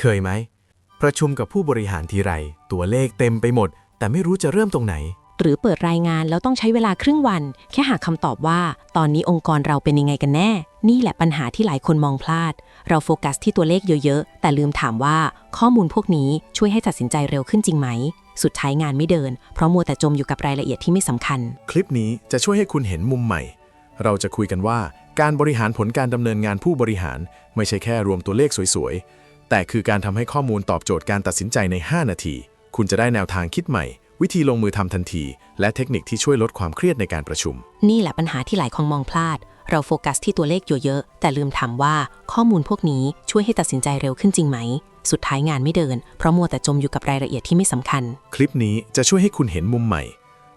เคยไหม ประชุมกับผู้บริหารทีไร ตัวเลขเต็มไปหมด แต่ไม่รู้จะเริ่มตรงไหน หรือเปิดรายงานแล้วต้องใช้เวลาครึ่งวัน แค่หาคำตอบว่า ตอนนี้องค์กรเราเป็นยังไงกันแน่ นี่แหละปัญหาที่หลายคนมองพลาด เราโฟกัสที่ตัวเลขเยอะๆ แต่ลืมถามว่าข้อมูลพวกนี้ช่วยให้ตัดสินใจเร็วขึ้นจริงไหม สุดท้ายงานไม่เดิน เพราะมัวแต่จมอยู่กับรายละเอียดที่ไม่สำคัญ คลิปนี้จะช่วยให้คุณเห็นมุมใหม่ เราจะคุยกันว่า การบริหารผลการดำเนินงานผู้บริหาร ไม่ใช่แค่รวมตัวเลขสวยๆ แต่คือการทำให้ข้อมูลตอบโจทย์การตัดสินใจใน 5 นาที คุณจะได้แนวทางคิดใหม่ วิธีลงมือทำทันที และเทคนิคที่ช่วยลดความเครียดในการประชุม นี่แหละปัญหาที่หลายคนมองพลาด เราโฟกัสที่ตัวเลขเยอะๆแต่ลืมถามว่าข้อมูลพวกนี้ช่วยให้ตัดสินใจเร็วขึ้นจริงไหม สุดท้ายงานไม่เดิน เพราะมัวแต่จมอยู่กับรายละเอียดที่ไม่สำคัญ คลิปนี้จะช่วยให้คุณเห็นมุมใหม่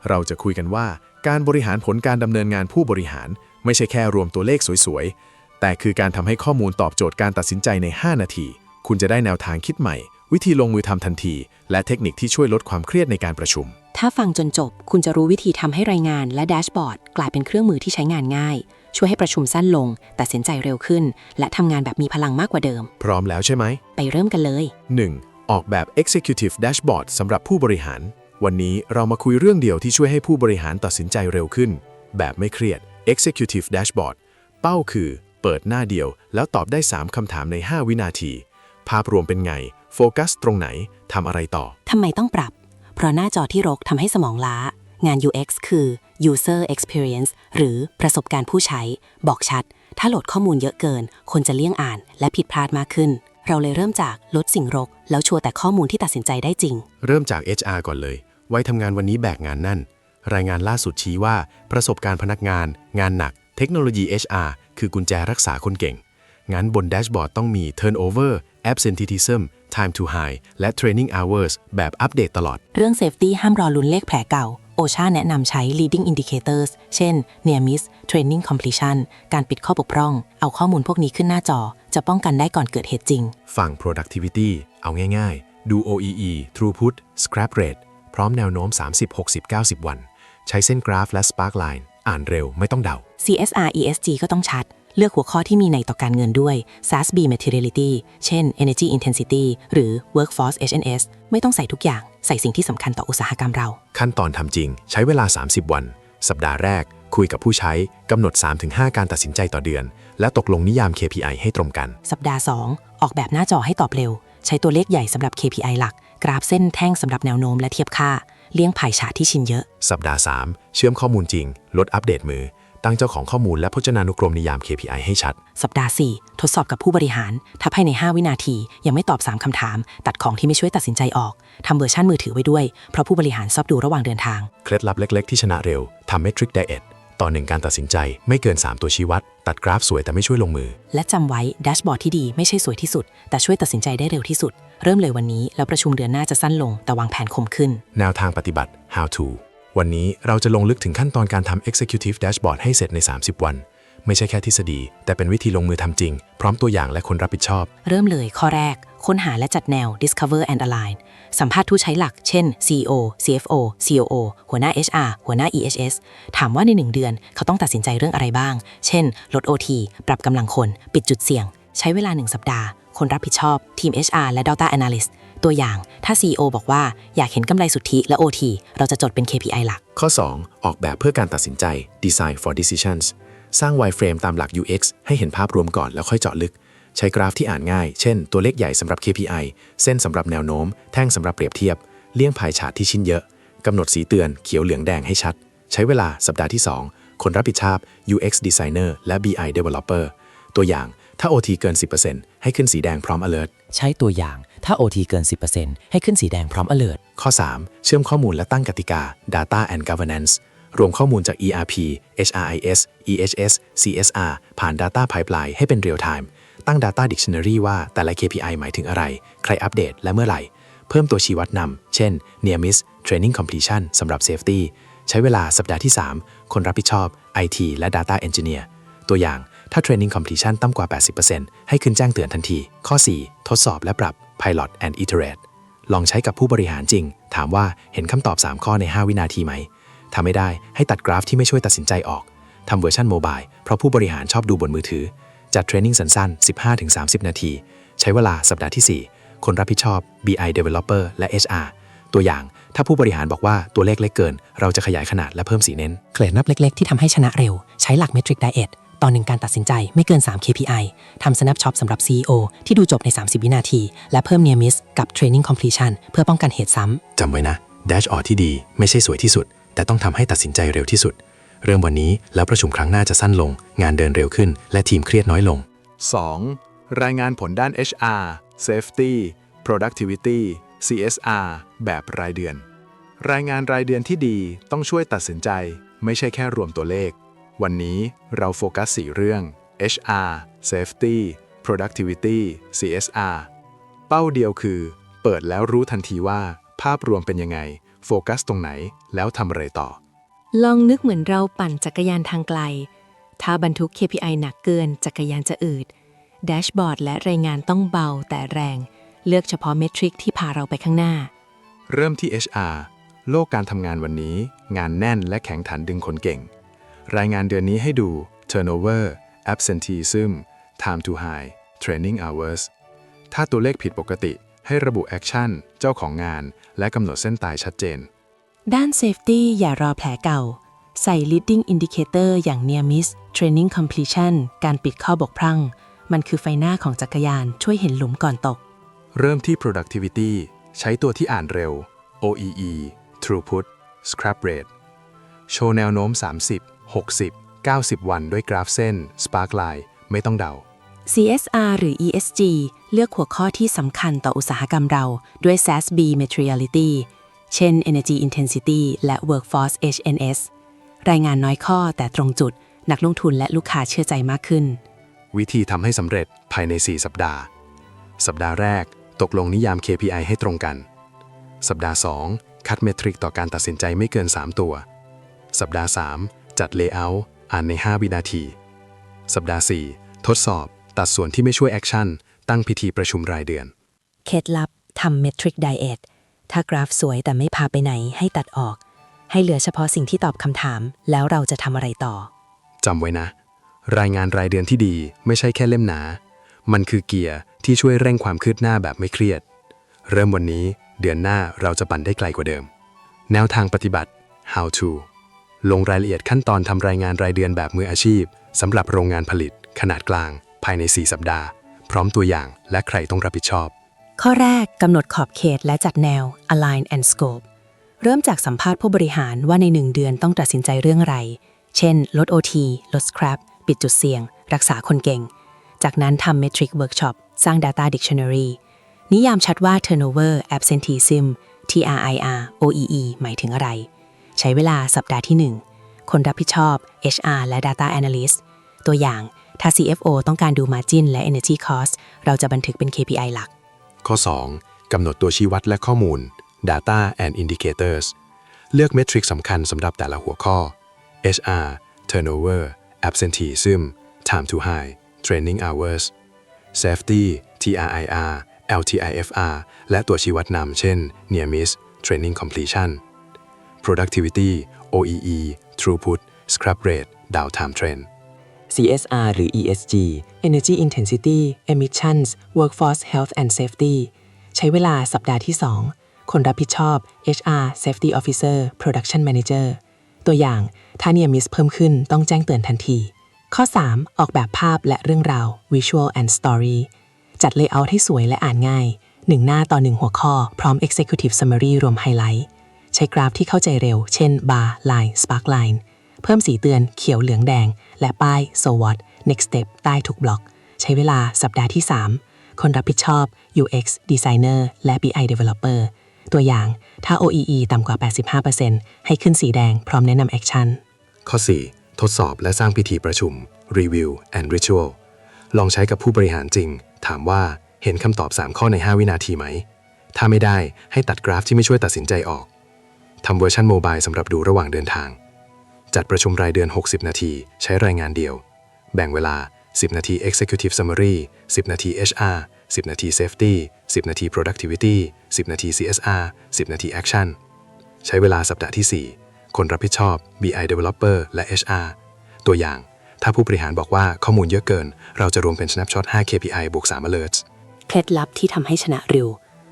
เราจะคุยกันว่า การบริหารผลการดำเนินงานผู้บริหาร ไม่ใช่แค่รวมตัวเลขสวยๆแต่คือการทำให้ข้อมูลตอบโจทย์การตัดสินใจใน 5 นาที คุณจะได้แนวทางคิดใหม่ วิธีลงมือทำทันที และเทคนิคที่ช่วยลดความเครียดในการประชุม ถ้าฟังจนจบ คุณจะรู้วิธีทำให้รายงานและแดชบอร์ดกลายเป็นเครื่องมือที่ใช้งานง่าย ช่วยให้ประชุมสั้นลง ตัดสินใจเร็วขึ้น และทำงานแบบมีพลังมากกว่าเดิม พร้อมแล้วใช่ไหม ไปเริ่มกันเลย 1. ออกแบบ Executive Dashboard สำหรับผู้บริหาร วันนี้เรามาคุยเรื่องเดียวที่ช่วยให้ผู้บริหารตัดสินใจเร็วขึ้น แบบไม่เครียด Executive Dashboard เป้าคือ เปิดหน้าเดียว แล้วตอบได้ 3 คำถามใน 5 วินาที ภาพรวมเป็นไง โฟกัสตรงไหนทำอะไรต่อ ทำไมต้องปรับ เพราะหน้าจอที่รกทำให้สมองล้า งาน UX คือ User Experience หรือประสบการณ์ผู้ใช้ บอกชัด ถ้าโหลดข้อมูลเยอะเกิน คนจะเลี่ยงอ่าน และผิดพลาดมากขึ้น เราเลยเริ่มจากลดสิ่งรก แล้วชัวร์แต่ข้อมูลที่ตัดสินใจได้จริง เริ่มจาก HR ก่อนเลย ไว้ทำงานวันนี้แบกงานนั่น รายงานล่าสุดชี้ว่า ประสบการณ์พนักงาน งานหนัก เทคโนโลยี HR คือกุญแจรักษาคนเก่ง งั้นบนแดชบอร์ดต้องมี turnover absenteeism time to hire และ training hours แบบอัปเดตตลอด เรื่อง Safety ห้ามรอลุ้นเลขแผลเก่า โอชาแนะนำใช้ leading indicators เช่น near miss training completion การปิดข้อบกพร่อง เอาข้อมูลพวกนี้ขึ้นหน้าจอ จะป้องกันได้ก่อนเกิดเหตุจริง ฝั่ง productivity เอาง่ายๆ ดู OEE throughput scrap rate พร้อมแนวโน้ม 30 60 90 วัน ใช้เส้นกราฟและ sparkline อ่านเร็วไม่ต้องเดา CSR ESG ก็ต้องชัด เลือกหัวข้อที่มีในต่อการเงินด้วย SASB Materiality เช่น Energy Intensity หรือ Workforce HNS ไม่ต้องใส่ทุกอย่าง ใส่สิ่งที่สำคัญต่ออุตสาหกรรมเรา ขั้นตอนทำจริง ใช้เวลา 30 วัน สัปดาห์แรก คุยกับผู้ใช้กำหนด 3-5 การตัดสินใจต่อเดือน และตกลงนิยาม KPI ให้ตรงกัน สัปดาห์ 2 ออกแบบหน้าจอให้ตอบเร็ว ใช้ตัวเลขใหญ่สำหรับ KPI หลัก กราฟเส้นแท่งสำหรับแนวโน้มและเทียบค่า เลี่ยงผ่ายฉาที่ชินเยอะ สัปดาห์ 3 เชื่อมข้อมูลจริง ลดอัปเดตมือ ตั้งเจ้าของข้อมูลและพจนานุกรมนิยาม KPI ให้ชัด สัปดาห์ 4 ทดสอบกับผู้บริหาร ถ้าภายใน 5 วินาที ยังไม่ตอบ 3 คำถาม ตัดของที่ไม่ช่วยตัดสินใจออก ทำเวอร์ชันมือถือไว้ด้วย เพราะผู้บริหารชอบดูระหว่างเดินทาง เคล็ดลับเล็ก ๆ ที่ชนะเร็วทำเมทริกไดเอทต่อหนึ่งการตัดสินใจไม่เกิน 3 ตัวชี้วัด ตัดกราฟสวยแต่ไม่ช่วยลงมือ และจำไว้แดชบอร์ดที่ดีไม่ใช่สวยที่สุด แต่ช่วยตัดสินใจได้เร็วที่สุด เริ่มเลยวันนี้แล้วประชุมเดือนหน้าจะสั้นลง แต่วางแผนคมขึ้น แนวทางปฏิบัติ how to วันนี้เราจะลงลึกถึงขั้นตอนการทำ executive dashboard ให้เสร็จใน 30 วัน ไม่ใช่แค่ทฤษฎี แต่เป็นวิธีลงมือทำจริง พร้อมตัวอย่างและคนรับผิดชอบ เริ่มเลยข้อแรก ค้นหาและจัดแนว discover and align สัมภาษณ์ผู้ใช้หลัก เช่น CEO CFO COO หัวหน้า HR หัวหน้า EHS ถามว่าใน 1 เดือนเขาต้องตัดสินใจเรื่องอะไรบ้าง เช่น ลด OT ปรับกำลังคน ปิดจุดเสี่ยง ใช้เวลา 1 สัปดาห์ คนรับผิดชอบ ทีม HR และ Data Analyst ตัวอย่างถ้า CEO บอกว่าอยากเห็นกำไรสุทธิและ OT เราจะจดเป็น KPI หลัก ข้อ 2 ออกแบบเพื่อการตัดสินใจ design for decisions สร้าง wireframe ตามหลัก UX ให้เห็นภาพรวมก่อนแล้วค่อยเจาะลึก ใช้กราฟที่อ่านง่าย เช่น ตัวเลขใหญ่สำหรับ KPI เส้นสำหรับแนวโน้ม แท่งสำหรับเปรียบเทียบ เลี่ยงพายฉาดที่ชิ้นเยอะกำหนดสีเตือนเขียวเหลืองแดงให้ชัด ใช้เวลาสัปดาห์ที่ 2 คนรับผิดชอบ UX designer และ BI developer ตัวอย่าง ถ้า OT เกิน 10%ให้ขึ้นสีแดงพร้อม alert ใช้ตัวอย่าง ถ้า OT เกิน 10%ให้ขึ้นสีแดงพร้อม alert ข้อ 3 เชื่อมข้อมูลและตั้งกติกา Data and Governance รวมข้อมูลจาก ERP HRIS EHS CSR ผ่าน Data Pipeline ให้เป็น Real Time ตั้ง Data Dictionary ว่าแต่ละ KPI หมายถึงอะไร ใครอัปเดตและเมื่อไหร่ เพิ่มตัวชี้วัดนำ เช่น Near Miss Training Completion สำหรับ Safety ใช้เวลาสัปดาห์ที่ 3 คนรับผิดชอบ IT และ Data Engineer ตัวอย่าง ถ้า Training Completion ต่ำกว่า 80%ให้ขึ้นแจ้งเตือนทันที ข้อ 4 ทดสอบและปรับ Pilot and Iterate ลองใช้กับผู้บริหารจริง ถามว่าเห็นคำตอบ 3 ข้อใน 5 วินาทีไหมถ้าไม่ได้ให้ตัดกราฟที่ไม่ช่วยตัดสินใจออกทำเวอร์ชันโมบายเพราะผู้บริหารชอบดูบนมือถือ จัดเทรนนิ่งสั้นๆ 15-30 นาที ใช้เวลาสัปดาห์ที่คนรับผิดชอบ BI Developer และ HR ตัวอย่างถ้าผู้บริหารบอกว่าตัวเลขเล็กเกิน เราจะขยายขนาดและเพิ่มสีเน้น เกรดนับเล็กๆ ที่ทำให้ชนะเร็ว ใช้หลัก Metric Diet ต่อหนึ่งการตัดสินใจไม่เกิน 3 KPI ทำ Snapshot สำหรับ CEO ที่ดูจบใน 30 วินาที และเพิ่ม Near Miss กับ Training Completion เพื่อป้องกันเหตุซ้ำ จำไว้นะแดชออที่ดีไม่ใช่สวยที่สุด แต่ต้องทำให้ตัดสินใจเร็วที่สุด เริ่มวันนี้แล้วประชุมครั้งหน้าจะสั้นลง งานเดินเร็วขึ้น และทีมเครียดน้อยลง 2. รายงานผลด้าน HR Safety Productivity CSR แบบรายเดือน รายงานรายเดือนที่ดีต้องช่วยตัดสินใจ ไม่ใช่แค่รวมตัวเลข วันนี้เราโฟกัส 4 เรื่อง HR Safety Productivity CSR เป้าเดียวคือ เปิดแล้วรู้ทันทีว่า ภาพรวมเป็นยังไง โฟกัสตรงไหนแล้วทำอะไรต่อ ลองนึกเหมือนเราปั่นจักรยานทางไกล ถ้าบรรทุก KPI หนักเกินจักรยานจะอืดแดชบอร์ดและรายงานต้องเบาแต่แรง เลือกเฉพาะเมทริกที่พาเราไปข้างหน้า เริ่มที่ HR โลกการทำงานวันนี้ งานแน่นและแข็งขันดึงคนเก่ง รายงานเดือนนี้ให้ดู turnover absenteeism time to high training hours ถ้าตัวเลขผิดปกติให้ระบุ action เจ้าของงาน และกำหนดเส้นตายชัดเจน ด้าน Safety อย่ารอแผลเก่า ใส่ Leading Indicator อย่าง Near Miss Training Completion การปิดข้อบกพร่อง มันคือไฟหน้าของจักรยานช่วยเห็นหลุมก่อนตก เริ่มที่ productivity ใช้ตัวที่อ่านเร็ว OEE throughput scrap rate โชว์แนวโน้ม 30 60 90 วันด้วยกราฟเส้น sparkline ไม่ต้องเดา CSR หรือ ESG เลือกหัวข้อที่สำคัญต่ออุตสาหกรรมเราด้วย SASB Materiality เช่น Energy Intensity และ Workforce HNS รายงานน้อยข้อแต่ตรงจุด นักลงทุนและลูกค้าเชื่อใจมากขึ้น วิธีทำให้สำเร็จภายใน 4 สัปดาห์ สัปดาห์แรก ตกลงนิยาม KPI ให้ตรงกัน สัปดาห์ 2 คัดเมทริกต่อการตัดสินใจไม่เกิน 3 ตัว สัปดาห์ 3 จัด Layout อ่านใน 5 วินาที สัปดาห์ 4 ทดสอบ ตัดส่วนที่ไม่ช่วยแอคชั่น ตั้งพิธีประชุมรายเดือน เคล็ดลับทำ Metric Diet ถ้ากราฟสวยแต่ไม่พาไปไหนให้ตัดออก ให้เหลือเฉพาะสิ่งที่ตอบคำถาม แล้วเราจะทำอะไรต่อ จำไว้นะ รายงานรายเดือนที่ดีไม่ใช่แค่เล่มหนา มันคือเกียร์ที่ช่วยเร่งความคืบหน้าแบบไม่เครียด เริ่มวันนี้เดือนหน้าเราจะปั่นได้ไกลกว่าเดิม แนวทางปฏิบัติ how to ลงรายละเอียดขั้นตอนทำรายงานรายเดือนแบบมืออาชีพสำหรับโรงงานผลิต ขนาดกลาง ภายใน 4 สัปดาห์ พร้อมตัวอย่างและใครต้องรับผิดชอบ ข้อแรกกำหนดขอบเขตและจัดแนว align and scope เริ่มจากสัมภาษณ์ผู้บริหารว่าในหนึ่งเดือนต้องตัดสินใจเรื่องอะไร เช่น ลด OT ลด scrap ปิดจุดเสี่ยง รักษาคนเก่ง จากนั้นทำ metric workshop สร้าง data dictionary นิยามชัดว่า turnover absenteeism TRIR OEE หมายถึงอะไร ใช้เวลาสัปดาห์ที่ 1 คนรับผิดชอบ HR และ data analyst ตัวอย่างถ้า CFO ต้องการดู margin และ energy cost เราจะบันทึกเป็น KPI หลัก ข้อ 2. กำหนดตัวชี้วัดและข้อมูล Data and Indicators เลือกเมทริกสำคัญสำหรับแต่ละหัวข้อ HR Turnover Absenteeism Time to High Training Hours Safety TRIR LTIFR และตัวชี้วัดนำเช่น Near Miss Training Completion Productivity OEE Throughput Scrap Rate Downtime Trend CSR หรือ ESG Energy Intensity Emissions Workforce Health and Safety ใช้เวลาสัปดาห์ที่ 2 คนรับผิดชอบ HR Safety Officer Production Manager ตัวอย่างถ้าเนียมิสเพิ่มขึ้นต้องแจ้งเตือนทันที ข้อ 3 ออกแบบภาพและเรื่องราว Visual and Story จัด Layout ให้สวยและอ่านง่าย 1 หน้าต่อ 1 หัวข้อพร้อม Executive Summary รวมไฮไลท์ ใช้กราฟที่เข้าใจเร็ว เช่น Bar Line Spark Line เพิ่มสีเตือนเขียวเหลืองแดง และป้าย So What Next Step ใต้ทุกบล็อก ใช้เวลาสัปดาห์ที่ 3 คนรับผิดชอบ UX Designer และ BI Developer ตัวอย่างถ้า OEE ต่ำกว่า 85%ให้ขึ้นสีแดงพร้อมแนะนำแอคชั่น ข้อ 4 ทดสอบและสร้างพิธีประชุม Review and Ritual ลองใช้กับผู้บริหารจริง ถามว่าเห็นคำตอบ 3 ข้อใน 5 วินาทีไหม ถ้าไม่ได้ให้ตัดกราฟที่ไม่ช่วยตัดสินใจออก ทำเวอร์ชันโมบายสำหรับดูระหว่างเดินทาง จัดประชุมรายเดือน 60 นาที ใช้รายงานเดียว แบ่งเวลา 10 นาที Executive Summary 10 นาที HR 10 นาที Safety 10 นาที Productivity 10 นาที CSR 10 นาที Action ใช้เวลาสัปดาห์ที่ 4 คนรับผิดชอบ BI Developer และ HR ตัวอย่าง ถ้าผู้บริหารบอกว่าข้อมูลเยอะเกิน เราจะรวมเป็น snapshot 5 KPI บวก3 alerts เคล็ดลับที่ทำให้ชนะเร็ว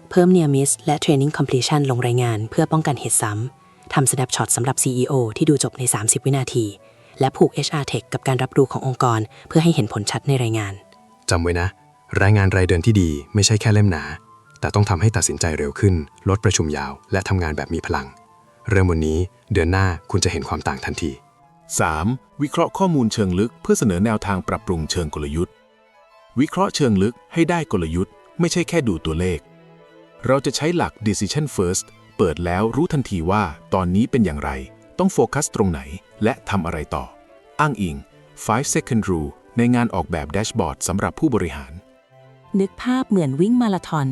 เพิ่ม Near Miss และ Training Completion ลงรายงานเพื่อป้องกันเหตุซ้ำ ทำ Snapshot สำหรับ CEO ที่ดูจบใน 30 วินาที และผูก HR Tech กับการรับรู้ขององค์กร เพื่อให้เห็นผลชัดในรายงาน จำไว้นะ รายงานรายเดือนที่ดีไม่ใช่แค่เล่มหนา แต่ต้องทำให้ตัดสินใจเร็วขึ้น ลดประชุมยาว และทำงานแบบมีพลัง เริ่มวันนี้เดือนหน้าคุณจะเห็นความต่างทันที 3. วิเคราะห์ข้อมูลเชิงลึกเพื่อเสนอแนวทางปรับปรุงเชิงกลยุทธ์ วิเคราะห์เชิงลึกให้ได้กลยุทธ์ ไม่ใช่แค่ดูตัวเลข เราจะใช้หลัก decision first เปิดแล้วรู้ทันทีว่าตอนนี้เป็นอย่างไร ต้องโฟกัสตรงไหน และทำอะไรต่อ อ้างอิง 5 second rule ในงานออกแบบแดชบอร์ดสำหรับผู้บริหาร นึกภาพเหมือนวิ่งมาราธอน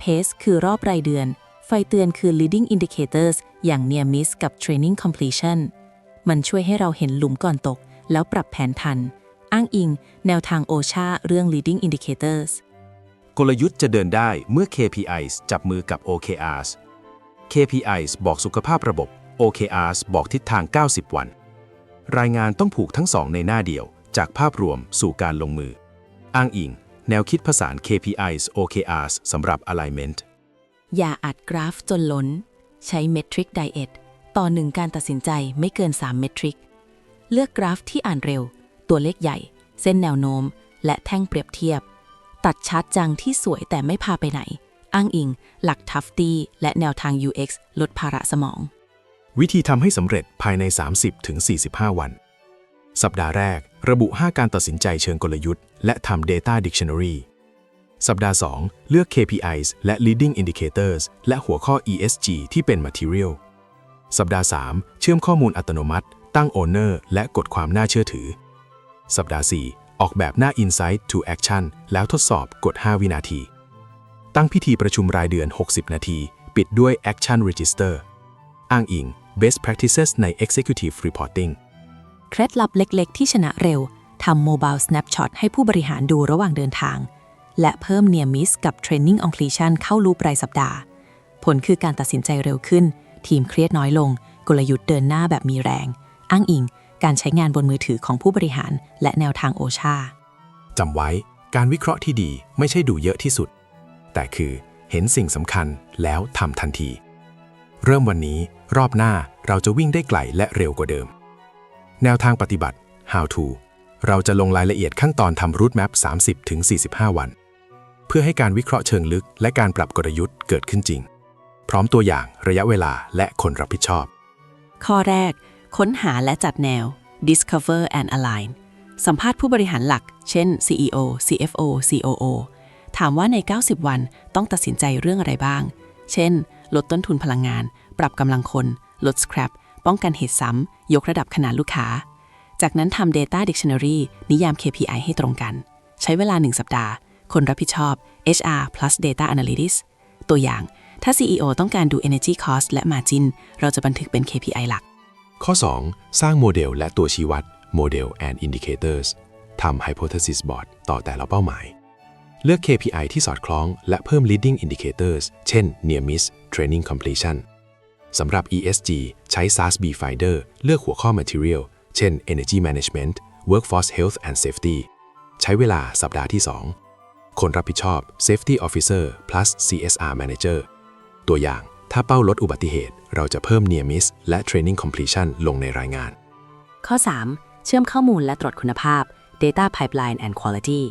Pace คือรอบรายเดือน ไฟเตือนคือ leading indicators อย่าง near miss กับ training completion มันช่วยให้เราเห็นหลุมก่อนตก แล้วปรับแผนทัน อ้างอิง แนวทางโอชาเรื่อง leading indicators กลยุทธ์จะเดินได้เมื่อ KPIs จับมือกับ OKRs KPIs บอกสุขภาพระบบ OKRs บอกทิศทาง 90 วัน รายงานต้องผูกทั้งสองในหน้าเดียว จากภาพรวมสู่การลงมือ อ้างอิง แนวคิดผสาน KPIs OKRs สำหรับ alignment อย่าอัดกราฟจนล้น ใช้ Metric Diet ต่อหนึ่งการตัดสินใจไม่เกิน3 Metric เลือกกราฟที่อ่านเร็ว ตัวเลขใหญ่ เส้นแนวโน้ม และแท่งเปรียบเทียบ ตัดชาร์ตจังที่สวยแต่ไม่พาไปไหน อ้างอิง หลักทัฟตี้และแนวทาง UX ลดภาระสมอง วิธีทำให้สำเร็จภายใน 30-45 วัน สัปดาห์แรก ระบุ 5 การตัดสินใจเชิงกลยุทธ์ และทำ Data Dictionary สัปดาห์ 2 เลือก KPIs และ Leading Indicators และหัวข้อ ESG ที่เป็น Material สัปดาห์ 3 เชื่อมข้อมูลอัตโนมัติ ตั้ง Owner และกดความน่าเชื่อถือ สัปดาห์ 4 ออกแบบหน้า Insight to Action แล้วทดสอบกด 5 วินาที ตั้งพิธีประชุมรายเดือน 60 นาที ปิดด้วย Action Register อ้างอิง Best Practices ใน Executive Reporting เคล็ดลับเล็กๆ ที่ชนะเร็วทำ Mobile Snapshot ให้ผู้บริหารดูระหว่างเดินทาง และเพิ่ม Near Miss กับ Training Completion เข้ารูปรายสัปดาห์ ผลคือการตัดสินใจเร็วขึ้น ทีมเครียดน้อยลง กลยุทธ์เดินหน้าแบบมีแรง อ้างอิง การใช้งานบนมือถือของผู้บริหาร และแนวทางโอชา จำไว้การวิเคราะห์ที่ดีไม่ใช่ดูเยอะที่สุด แต่คือเห็นสิ่งสำคัญแล้วทำทันที เริ่มวันนี้รอบหน้าเราจะวิ่งได้ไกลและเร็วกว่าเดิม แนวทางปฏิบัติ How to เราจะลงรายละเอียดขั้นตอนทำ Route Map 30-45 วัน เพื่อให้การวิเคราะห์เชิงลึก และการปรับกลยุทธ์เกิดขึ้นจริง พร้อมตัวอย่างระยะเวลาและคนรับผิดชอบ ข้อแรก ค้นหาและจัดแนว discover and align สัมภาษณ์ผู้บริหารหลัก เช่น CEO CFO COO ถามว่าใน 90 วันต้องตัดสินใจเรื่องอะไรบ้าง เช่น ลดต้นทุนพลังงาน ปรับกำลังคน ลด scrap ป้องกันเหตุซ้ำ ยกระดับขนาดลูกค้า จากนั้นทำ Data Dictionary นิยาม KPI ให้ตรงกัน ใช้เวลา 1 สัปดาห์ คนรับผิดชอบ HR plus Data Analytics ตัวอย่าง ถ้า CEO ต้องการดู Energy Cost และ Margin เราจะบันทึกเป็น KPI หลัก ข้อ 2 สร้างโมเดลและตัวชี้วัด Model and Indicators ทำ Hypothesis Board ต่อแต่ละเป้าหมาย เลือก KPI ที่สอดคล้อง และเพิ่ม Leading Indicators เช่น Near Miss Training Completion สำหรับ ESG ใช้ SASB Finder เลือกหัวข้อ Material เช่น Energy Management Workforce Health and Safety ใช้เวลาสัปดาห์ที่ 2 คนรับผิดชอบ Safety Officer plus CSR Manager ตัวอย่าง ถ้าเป้าลดอุบัติเหตุ เราจะเพิ่ม Near Miss และ Training Completion ลงในรายงาน ข้อ 3 เชื่อมข้อมูลและตรวจคุณภาพ Data Pipeline and Quality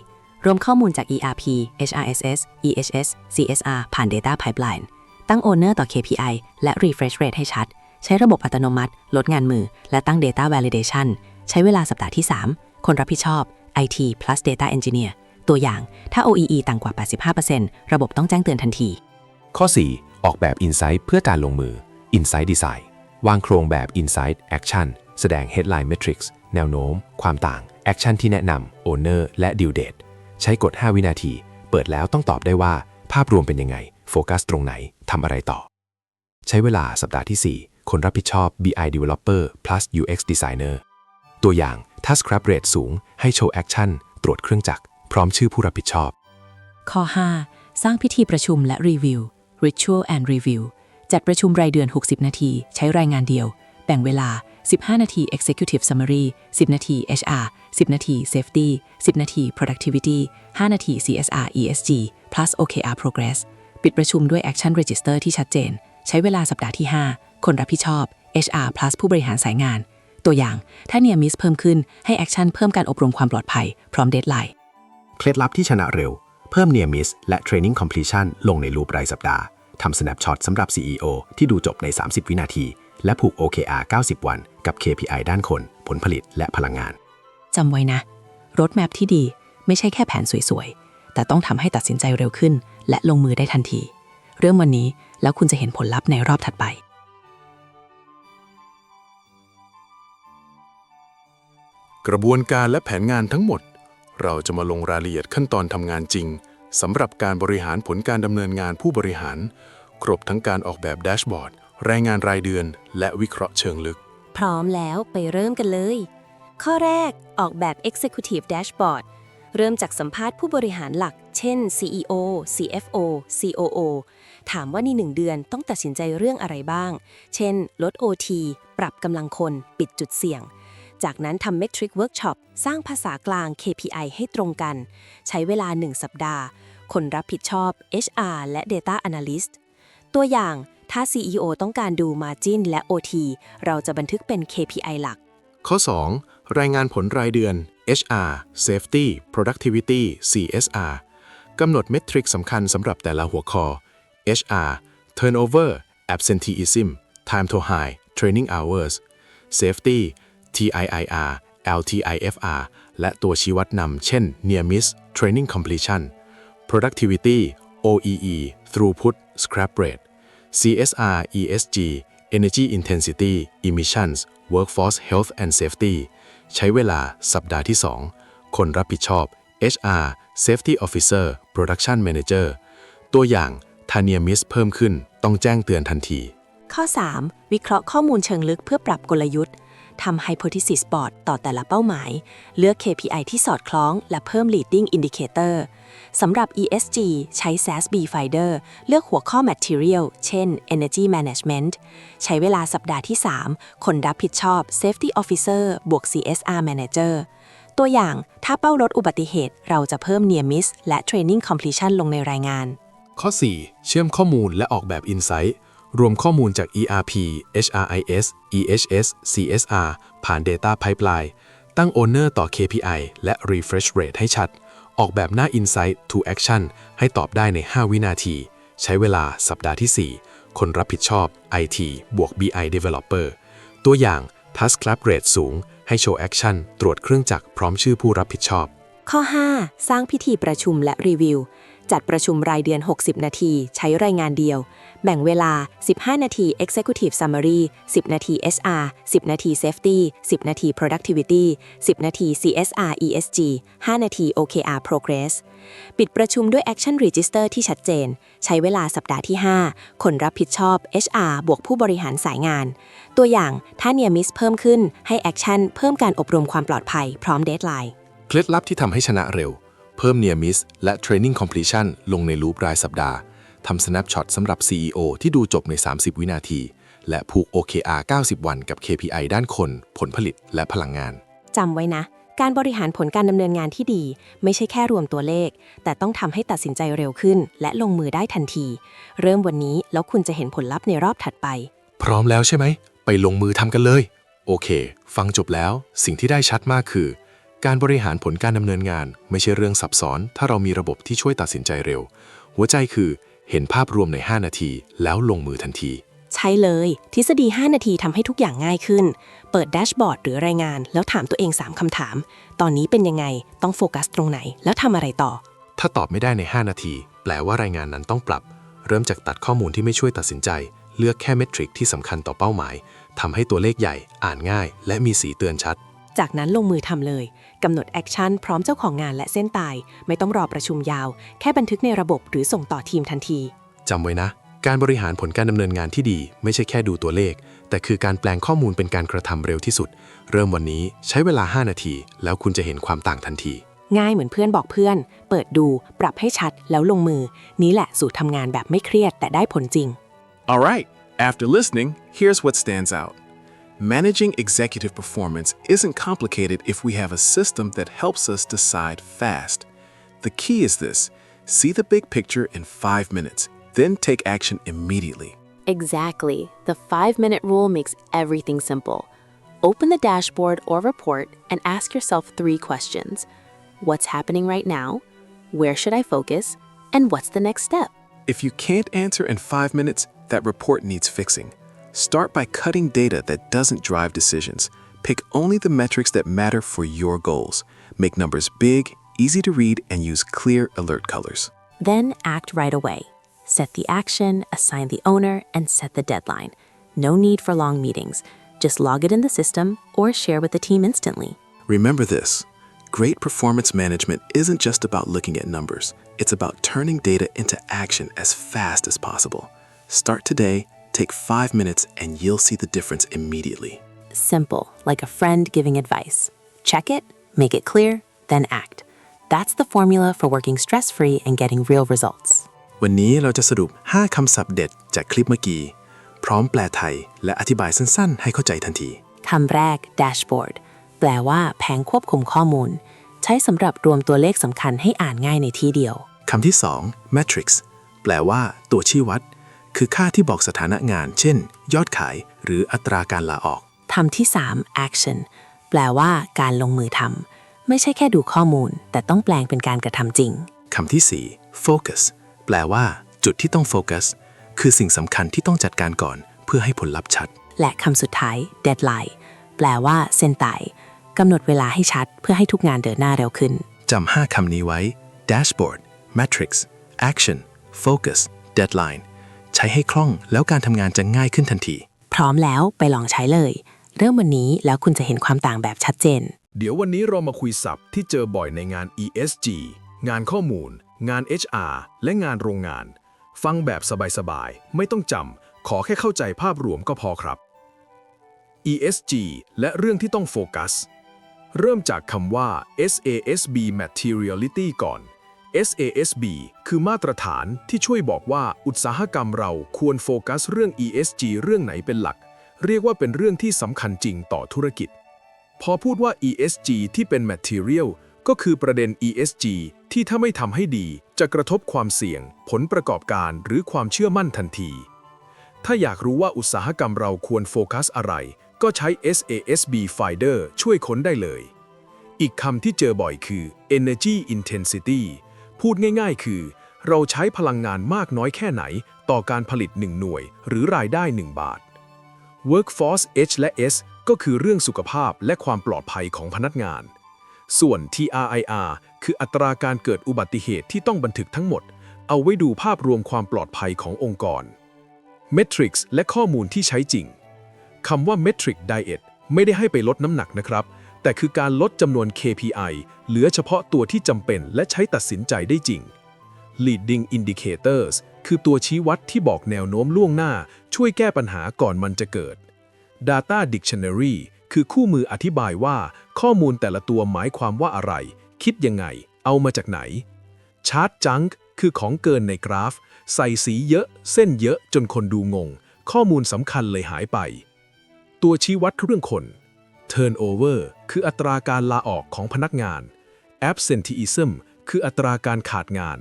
รวมข้อมูลจาก ERP HRSS EHS CSR ผ่าน Data Pipeline ตั้ง Owner ต่อ KPI และ Refresh Rate ให้ชัด ใช้ระบบอัตโนมัติ ลดงานมือ และตั้ง Data Validation ใช้เวลาสัปดาห์ที่ 3 คนรับผิดชอบ IT plus Data Engineer ตัวอย่าง ถ้า OEE ต่ำกว่า 85%ระบบต้องแจ้งเตือนทันที ข้อ 4 ออกแบบ Insight เพื่อการลงมือ Insight Design วางโครงแบบ Insight Action แสดง Headline Metrics แนวโน้ม ความต่าง Action ที่แนะนำ Owner และ Due Date ใช้กด 5 วินาที เปิดแล้วต้องตอบได้ว่า ภาพรวมเป็นยังไง โฟกัสตรงไหนทำอะไรต่อ ใช้เวลาสัปดาห์ที่ 4 คนรับผิดชอบ BI Developer plus UX Designer ตัวอย่างถ้า Scrap Rate สูง ให้โชว์ Action ตรวจเครื่องจักรพร้อมชื่อผู้รับผิดชอบ ข้อ 5 สร้างพิธีประชุมและรีวิว Ritual and Review จัดประชุมรายเดือน 60 นาที ใช้รายงานเดียว แบ่งเวลา 15 นาที Executive Summary 10 นาที HR 10 นาที Safety 10 นาที Productivity 5 นาที CSR ESG plus OKR Progress ปิดประชุมด้วย Action Register ที่ชัดเจน ใช้เวลาสัปดาห์ที่ 5 คนรับผิดชอบ HR plus ผู้บริหารสายงาน ตัวอย่าง ถ้าเนียมิสเพิ่มขึ้นให้ Action เพิ่มการอบรมความปลอดภัย พร้อมเดทไลน์ เคล็ดลับที่ชนะเร็ว เพิ่ม Near Miss และ Training Completion ลงในรูปรายสัปดาห์ ทำ Snapshot สำหรับ CEO ที่ดูจบใน 30 วินาที และผูก OKR 90 วัน กับ KPI ด้านคน ผลผลิตและพลังงาน จำไว้นะ รถแมพที่ดีไม่ใช่แค่แผนสวยๆ แต่ต้องทำให้ตัดสินใจเร็วขึ้น และลงมือได้ทันที เริ่มวันนี้แล้วคุณจะเห็นผลลัพธ์ในรอบถัดไป กระบวนการและแผนงานทั้งหมด เราจะมาลงรายละเอียดขั้นตอนทำงานจริง สำหรับการบริหารผลการดำเนินงานผู้บริหาร ครบทั้งการออกแบบแดชบอร์ด รายงานรายเดือน และวิเคราะห์เชิงลึก พร้อมแล้วไปเริ่มกันเลย ข้อแรกออกแบบ Executive Dashboard เริ่มจากสัมภาษณ์ผู้บริหารหลัก เช่น CEO CFO COO ถามว่าในหนึ่งเดือนต้องตัดสินใจเรื่องอะไรบ้าง เช่น ลด OT ปรับกำลังคน ปิดจุดเสี่ยง จากนั้นทำ Metric Workshop สร้างภาษากลาง KPI ให้ตรงกัน ใช้เวลา 1 สัปดาห์ คนรับผิดชอบ HR และ Data Analyst ตัวอย่างถ้า CEO ต้องการดู Margin และ OT เราจะบันทึกเป็น KPI หลัก ข้อ 2 รายงานผลรายเดือน HR Safety Productivity CSR กำหนดเมทริกสำคัญสำหรับแต่ละหัวข้อ HR Turnover Absenteeism Time to High Training Hours Safety TIIR LTIFR และตัวชี้วัดนำเช่น Near Miss Training Completion Productivity OEE Throughput Scrap Rate CSR ESG Energy Intensity Emissions Workforce Health and Safety ใช้เวลาสัปดาห์ที่ 2 คนรับผิดชอบ HR Safety Officer Production Manager ตัวอย่างถ้าเนียมิสเพิ่มขึ้นต้องแจ้งเตือนทันที ข้อ 3 วิเคราะห์ข้อมูลเชิงลึกเพื่อปรับกลยุทธ์ ทำ Hypothesis Board ต่อแต่ละเป้าหมาย เลือก KPI ที่สอดคล้องและเพิ่ม Leading Indicator สำหรับ ESG ใช้ SASB Finder เลือกหัวข้อ Material เช่น Energy Management ใช้เวลาสัปดาห์ที่ 3 คนรับผิดชอบ Safety Officer บวก CSR Manager ตัวอย่างถ้าเป้าลดอุบัติเหตุเราจะเพิ่ม Near Miss และ Training Completion ลงในรายงาน ข้อ 4 เชื่อมข้อมูลและออกแบบ Insight รวมข้อมูลจาก ERP HRIS EHS CSR ผ่าน Data Pipeline ตั้ง Owner ต่อ KPI และ Refresh Rate ให้ชัด ออกแบบหน้า Insight to Action ให้ตอบได้ใน 5 วินาที ใช้เวลาสัปดาห์ที่ 4 คนรับผิดชอบ IT บวก BI Developer ตัวอย่าง Task Club Rate สูง ให้โชว์ Action ตรวจเครื่องจักรพร้อมชื่อผู้รับผิดชอบ ข้อ 5 สร้างพิธีประชุมและรีวิว จัดประชุมรายเดือน 60 นาที ใช้รายงานเดียว แบ่งเวลา 15 นาที Executive Summary 10 นาที HR 10 นาที Safety 10 นาที Productivity 10 นาที CSR ESG 5 นาที OKR Progress ปิดประชุมด้วย Action Register ที่ชัดเจน ใช้เวลาสัปดาห์ที่ 5 คนรับผิดชอบ HR บวกผู้บริหารสายงาน ตัวอย่างถ้าเนียมิสเพิ่มขึ้นให้ Action เพิ่มการอบรมความปลอดภัยพร้อม Deadline เคล็ดลับที่ทำให้ชนะเร็ว เพิ่ม Near Miss และ Training Completion ลงในรูปรายสัปดาห์ทำ Snapshot สำหรับ CEO ที่ดูจบใน 30 วินาที และผูก OKR 90 วันกับ KPI ด้านคน ผลผลิตและพลังงาน จำไว้นะ การบริหารผลการดำเนินงานที่ดี ไม่ใช่แค่รวมตัวเลข แต่ต้องทำให้ตัดสินใจเร็วขึ้น และลงมือได้ทันที เริ่มวันนี้แล้วคุณจะเห็นผลลัพธ์ในรอบถัดไป พร้อมแล้วใช่ไหม ไปลงมือทำกันเลย โอเค ฟังจบแล้ว สิ่งที่ได้ชัดมากคือ การบริหารผลการดำเนินงานไม่ใช่เรื่องซับซ้อน ถ้าเรามีระบบที่ช่วยตัดสินใจเร็ว หัวใจคือเห็นภาพรวมใน 5 นาที แล้วลงมือทันที ใช่เลย ทฤษฎี 5 นาทีทำให้ทุกอย่างง่ายขึ้น เปิดแดชบอร์ดหรือรายงาน แล้วถามตัวเอง 3คำถาม ตอนนี้เป็นยังไงต้องโฟกัสตรงไหน แล้วทำอะไรต่อ ถ้าตอบไม่ได้ใน 5 นาที แปลว่ารายงานนั้นต้องปรับ เริ่มจากตัดข้อมูลที่ไม่ช่วยตัดสินใจ เลือกแค่เมทริกที่สำคัญต่อเป้าหมายทำให้ตัวเลขใหญ่ อ่านง่าย และมีสีเตือนชัด จากนั้นลงมือทำเลย กำหนดแอคชั่นพร้อมเจ้าของงานและเส้นตาย ไม่ต้องรอประชุมยาว แค่บันทึกในระบบหรือส่งต่อทีมทันที จำไว้นะ การบริหารผลการดำเนินงานที่ดี ไม่ใช่แค่ดูตัวเลข แต่คือการแปลงข้อมูลเป็นการกระทำเร็วที่สุด เริ่มวันนี้ใช้เวลา 5 นาที แล้วคุณจะเห็นความต่างทันที ง่ายเหมือนเพื่อนบอกเพื่อน เปิดดูปรับให้ชัดแล้วลงมือ นี้แหละสูตรทำงานแบบไม่เครียดแต่ได้ผลจริง All right, after listening, here's what stands out. Managing executive performance isn't complicated if we have a system that helps us decide fast. The key is this see the big picture in five minutes, then take action immediately. Exactly. The five minute rule makes everything simple. Open the dashboard or report and ask yourself three questions What's happening right now? Where should I focus? And what's the next step? If you can't answer in five minutes, that report needs fixing. Start by cutting data that doesn't drive decisions. Pick only the metrics that matter for your goals. Make numbers big, easy to read, and use clear alert colors. Then act right away. Set the action, assign the owner, and set the deadline. No need for long meetings. Just log it in the system or share with the team instantly. Remember this great performance management isn't just about looking at numbers, it's about turning data into action as fast as possible. Start today, take five minutes, and you'll see the difference immediately. Simple, like a friend giving advice. Check it, make it clear, then act. That's the formula for working stress free and getting real results. วันนี้เราจะสรุป 5 คำศัพท์เด็ดจากคลิปเมื่อกี้ พร้อมแปลไทย และอธิบายสั้นๆ ให้เข้าใจทันที คำแรก dashboard แปลว่าแผงควบคุมข้อมูล ใช้สำหรับรวมตัวเลขสำคัญให้อ่านง่ายในที่เดียว คำที่ 2 metrics แปลว่า ตัวชี้วัด คือค่าที่บอกสถานะงาน เช่น ยอดขายหรืออัตราการลาออกคำที่ 3 action แปลว่าการลงมือทำ ไม่ใช่แค่ดูข้อมูล แต่ต้องแปลงเป็นการกระทำจริง คำที่ 4 focus แปลว่า จุดที่ต้องโฟกัส คือสิ่งสำคัญที่ต้องจัดการก่อน เพื่อให้ผลลัพธ์ชัด และคำสุดท้าย deadline แปลว่า เส้นตายกำหนดเวลาให้ชัด เพื่อให้ทุกงานเดินหน้าเร็วขึ้น จำ 5 คำนี้ไว้ dashboard metrics action focus deadline ใช้ให้คล่อง แล้วการทำงานจะง่ายขึ้นทันที พร้อมแล้วไปลองใช้เลย เริ่มวันนี้แล้วคุณจะเห็นความต่างแบบชัดเจน เดี๋ยววันนี้เรามาคุยศัพท์ที่เจอบ่อยในงาน ESG งานข้อมูล งาน HR และงานโรงงาน ฟังแบบสบายๆ ไม่ต้องจำ ขอแค่เข้าใจภาพรวมก็พอครับ ESG และเรื่องที่ต้องโฟกัส เริ่มจากคำว่า SASB Materiality ก่อน SASB คือมาตรฐานที่ช่วยบอกว่าอุตสาหกรรมเราควรโฟกัสเรื่อง ESG เรื่องไหนเป็นหลัก เรียกว่าเป็นเรื่องที่สำคัญจริงต่อธุรกิจ พอพูดว่า ESG ที่เป็น material ก็คือประเด็น ESG ที่ถ้าไม่ทำให้ดีจะกระทบความเสี่ยง ผลประกอบการหรือความเชื่อมั่นทันที ถ้าอยากรู้ว่าอุตสาหกรรมเราควรโฟกัสอะไร ก็ใช้ SASB Finder ช่วยค้นได้เลย อีกคำที่เจอบ่อยคือ energy intensity พูดง่ายๆ คือ เราใช้พลังงานมากน้อยแค่ไหน ต่อการผลิต 1 หน่วย หรือรายได้ 1 บาท Workforce H และ S ก็คือเรื่องสุขภาพและความปลอดภัยของพนักงาน ส่วน TRIR คืออัตราการเกิดอุบัติเหตุที่ต้องบันทึกทั้งหมด เอาไว้ดูภาพรวมความปลอดภัยขององค์กร Metrics และข้อมูลที่ใช้จริงคำว่า Metric Diet ไม่ได้ให้ไปลดน้ำหนักนะครับ แต่คือการลดจำนวน KPI เหลือเฉพาะตัวที่จำเป็นและใช้ตัดสินใจได้จริง Leading Indicators คือตัวชี้วัดที่บอกแนวโน้มล่วงหน้า ช่วยแก้ปัญหาก่อนมันจะเกิด Data Dictionary คือคู่มืออธิบายว่า ข้อมูลแต่ละตัวหมายความว่าอะไร คิดยังไง เอามาจากไหน Chart Junk คือของเกินในกราฟ ใส่สีเยอะ เส้นเยอะจนคนดูงง ข้อมูลสำคัญเลยหายไป ตัวชี้วัดเรื่องคน Turnover คืออัตราการลาออกของพนักงาน Absenteeism คืออัตราการขาดงาน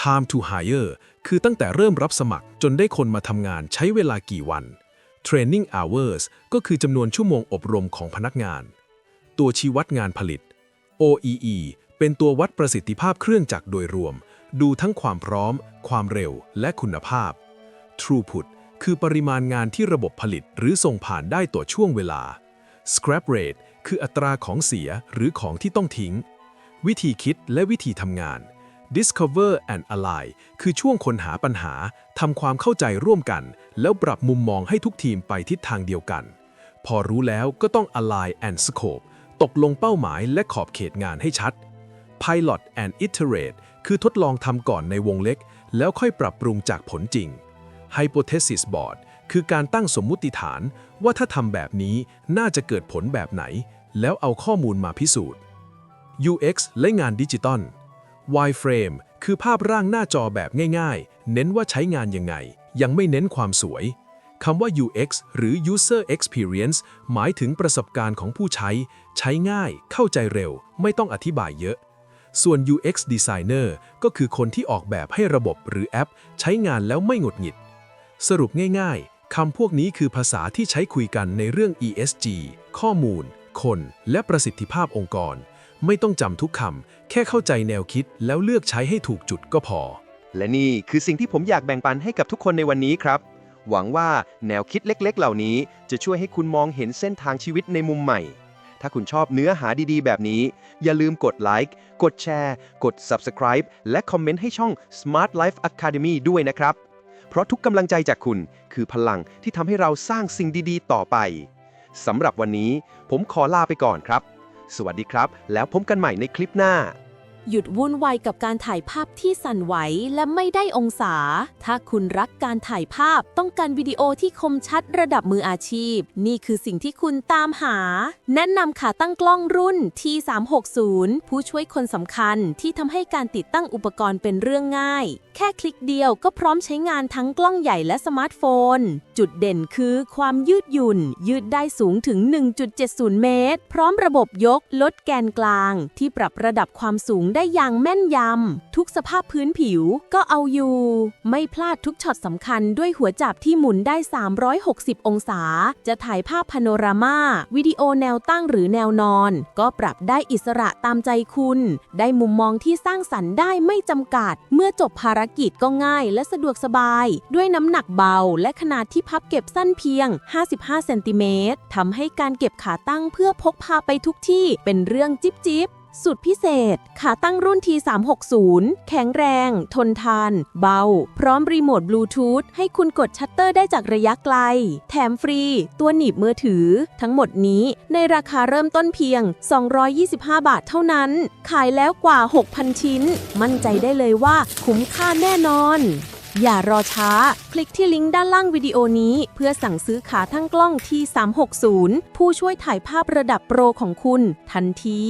Time to hire คือตั้งแต่เริ่มรับสมัครจนได้คนมาทำงานใช้เวลากี่วัน Training hours ก็คือจำนวนชั่วโมงอบรมของพนักงาน ตัวชี้วัดงานผลิต OEE เป็นตัววัดประสิทธิภาพเครื่องจักรโดยรวม ดูทั้งความพร้อม ความเร็ว และคุณภาพ Throughput คือปริมาณงานที่ระบบผลิตหรือส่งผ่านได้ต่อช่วงเวลา Scrap rate คืออัตราของเสียหรือของที่ต้องทิ้ง วิธีคิดและวิธีทำงาน Discover and Ally คือช่วงค้นหาปัญหาทำความเข้าใจร่วมกัน แล้วปรับมุมมองให้ทุกทีมไปทิศทางเดียวกัน พอรู้แล้วก็ต้อง Ally and Scope ตกลงเป้าหมายและขอบเขตงานให้ชัด Pilot and Iterate คือทดลองทำก่อนในวงเล็ก แล้วค่อยปรับปรุงจากผลจริง Hypothesis Board คือการตั้งสมมุติฐาน ว่าถ้าทำแบบนี้น่าจะเกิดผลแบบไหน แล้วเอาข้อมูลมาพิสูจน์ UX และงานดิจิตอล Wireframe คือภาพร่างหน้าจอแบบง่ายๆ เน้นว่าใช้งานยังไง ยังไม่เน้นความสวยคำว่า UX หรือ User Experience หมายถึงประสบการณ์ของผู้ใช้ ใช้ง่าย เข้าใจเร็ว ไม่ต้องอธิบายเยอะ ส่วน UX Designer ก็คือคนที่ออกแบบให้ระบบหรือแอป ใช้งานแล้วไม่หงุดหงิด สรุปง่ายๆ คำพวกนี้คือภาษาที่ใช้คุยกันในเรื่อง ESG ข้อมูล คน และประสิทธิภาพองค์กร ไม่ต้องจำทุกคำ แค่เข้าใจแนวคิดแล้วเลือกใช้ให้ถูกจุดก็พอ และนี่คือสิ่งที่ผมอยากแบ่งปันให้กับทุกคนในวันนี้ครับ หวังว่าแนวคิดเล็กๆ เหล่านี้ จะช่วยให้คุณมองเห็นเส้นทางชีวิตในมุมใหม่ ถ้าคุณชอบเนื้อหาดีๆ แบบนี้ อย่าลืมกดไลค์ กดแชร์ กด Subscribe และคอมเมนต์ให้ช่อง Smart Life Academy ด้วยนะครับ เพราะทุกกำลังใจจากคุณ คือพลังที่ทำให้เราสร้างสิ่งดีๆ ต่อไปสำหรับวันนี้ผมขอลาไปก่อนครับ สวัสดีครับ แล้วพบกันใหม่ในคลิปหน้า หยุดวุ่นวายกับการถ่ายภาพที่สั่นไหวและไม่ได้องศา ถ้าคุณรักการถ่ายภาพต้องการวิดีโอที่คมชัดระดับมืออาชีพ นี่คือสิ่งที่คุณตามหา แนะนำขาตั้งกล้องรุ่น T360 ผู้ช่วยคนสำคัญที่ทำให้การติดตั้งอุปกรณ์เป็นเรื่องง่าย แค่คลิกเดียวก็พร้อมใช้งานทั้งกล้องใหญ่และสมาร์ทโฟน จุดเด่นคือความยืดหยุ่น ยืดได้สูงถึง 1.70 เมตร พร้อมระบบยกลดแกนกลาง ที่ปรับระดับความสูงได้อย่างแม่นยำ ทุกสภาพพื้นผิวก็เอาอยู่ ไม่พลาดทุกช็อตสำคัญด้วยหัวจับที่หมุนได้ 360 องศา จะถ่ายภาพพาโนรามา วิดีโอแนวตั้งหรือแนวนอน ก็ปรับได้อิสระตามใจคุณ ได้มุมมองที่สร้างสรรค์ได้ไม่จำกัด เมื่อจบภารกิจก็ง่ายและสะดวกสบาย ด้วยน้ำหนักเบาและขนาดที่พับเก็บสั้นเพียง 55 เซนติเมตรทำให้การเก็บขาตั้งเพื่อพกพาไปทุกที่เป็นเรื่องจิ๊บจิ๊บ สุดพิเศษ ขาตั้งรุ่น T360 แข็งแรง ทนทาน เบา พร้อมรีโมทบลูทูธให้คุณกดชัตเตอร์ได้จากระยะไกล แถมฟรี ตัวหนีบมือถือ ทั้งหมดนี้ในราคาเริ่มต้นเพียง 225 บาทเท่านั้น ขายแล้วกว่า 6,000 ชิ้น มั่นใจได้เลยว่าคุ้มค่าแน่นอน อย่ารอช้า คลิกที่ลิงก์ด้านล่างวิดีโอนี้ เพื่อสั่งซื้อขาทั้งกล้อง T360 ผู้ช่วยถ่ายภาพระดับโปรของคุณ ทันที